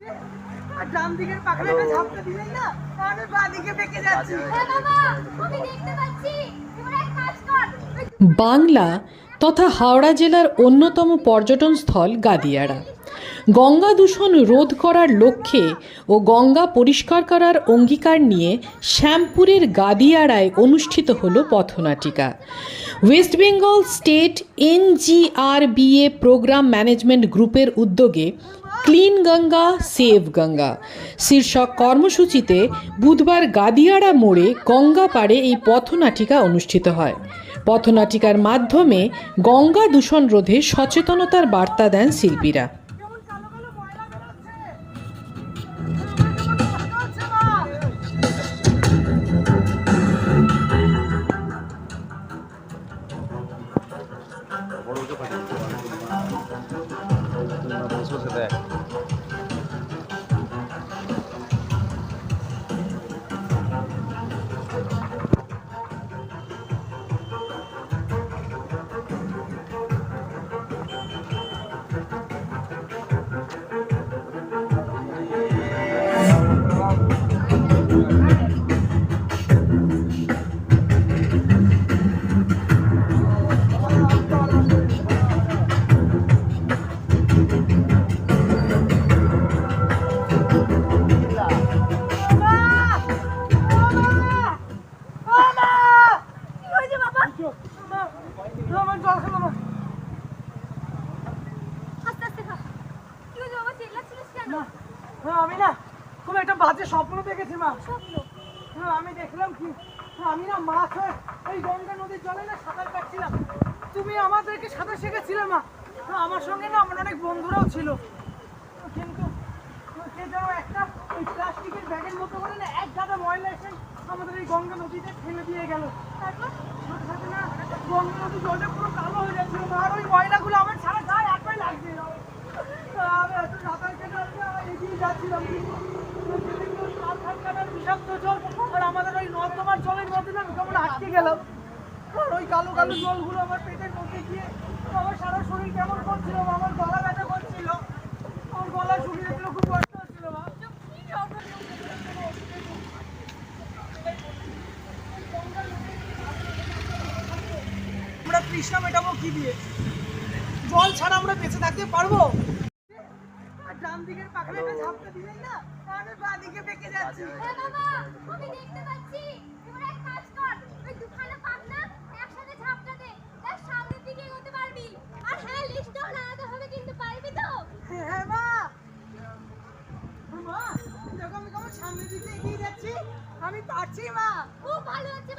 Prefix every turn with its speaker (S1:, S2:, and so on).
S1: আর ডান দিকের পাখনাটা ঝাপটা দিলেই না আমি বাঁ দিকে বেঁকে যাচ্ছি।
S2: হ্যাঁ বাবা আমি দেখতে পাচ্ছি। এবার এক কাজ কর।
S3: বাংলা তথা হাওড়া জেলার অন্যতম পর্যটন স্থল গাদিয়াড়া গঙ্গা দূষণ রোধ করার লক্ষ্যে ও গঙ্গা পরিষ্কার করার অঙ্গীকার নিয়ে শ্যামপুরের গাদিয়াড়ায় অনুষ্ঠিত হল পথনাটিকা। West Bengal state NGRBA programme management গ্রুপের উদ্যোগে ক্লিন গঙ্গা, সেভ গঙ্গা। শীর্ষক কর্মসূচিতে বুধবার গাদিয়াড়া মোড়ে গঙ্গা পাড়ে এই পথনাটিকা অনুষ্ঠিত হয়। পথনাটিকার মাধ্যমে গঙ্গা দূষণ রোধে সচেতনতার বার্তা দেন শিল্পীরা।
S1: কালো কালো না, আমি না খুব একটা বাজে স্বপ্ন দেখেছি মা।
S2: স্বপ্ন?
S1: হ্যাঁ, আমি দেখলাম কি? আমি না মাছ হয়ে এই গঙ্গা নদীর জলে না সাঁতার কাটছিলাম। তুমি আমাদেরকে সাঁতার শেখাচ্ছিলে মা। হ্যাঁ, আমার সঙ্গে না আমার অনেক বন্ধুরাও ছিল। কিন্তু কে যেন একটা ওই প্লাস্টিকের ব্যাগের মতো করে না এক গাদা ময়লা এসে আমাদের এই গঙ্গা নদীতে ফেলে দিয়ে গেল। তারপর? সাথে সাথে না গঙ্গা নদীর জলটা পুরো কালো হয়ে যাচ্ছিল আর ওই ময়লাগুলো আমার সারা গায়ে একটাই লাগছিল আমি এত সাঁতার কেটে আমি এগিয়ে যাচ্ছিলাম কিন্তু কারখানার বিষাক্ত জল আমাদের ওই নর্দমার জলের মধ্যে গেলাম আর ওই কালো কালো জলগুলো আমার গিয়ে সারা শরীর কেমন আমার গলা আমার গলা খুব আমরা তৃষ্ণা মেটাবো কি দিয়ে? জল ছাড়া আমরা বেঁচে থাকতে পারব? পাখনাটা ঝাপটা দিলেই না আমি বাঁ বেঁকে যাচ্ছি।
S2: হ্যাঁ বাবা আমি দেখতে পাচ্ছি। এবার এক কাজ কর ওই দুখানা পাখনা একসাথে ঝাপটা দে দেখ সামনের দিকে এগোতে পারবি। আর হ্যাঁ লিস্টটাও লাগাতে হবে কিন্তু পারবি তো।
S1: হ্যাঁ মা। মা দেখো আমি কেমন সামনের দিকে এগিয়ে যাচ্ছি। আমি পারছি মা।
S2: খুব ভালো হচ্ছে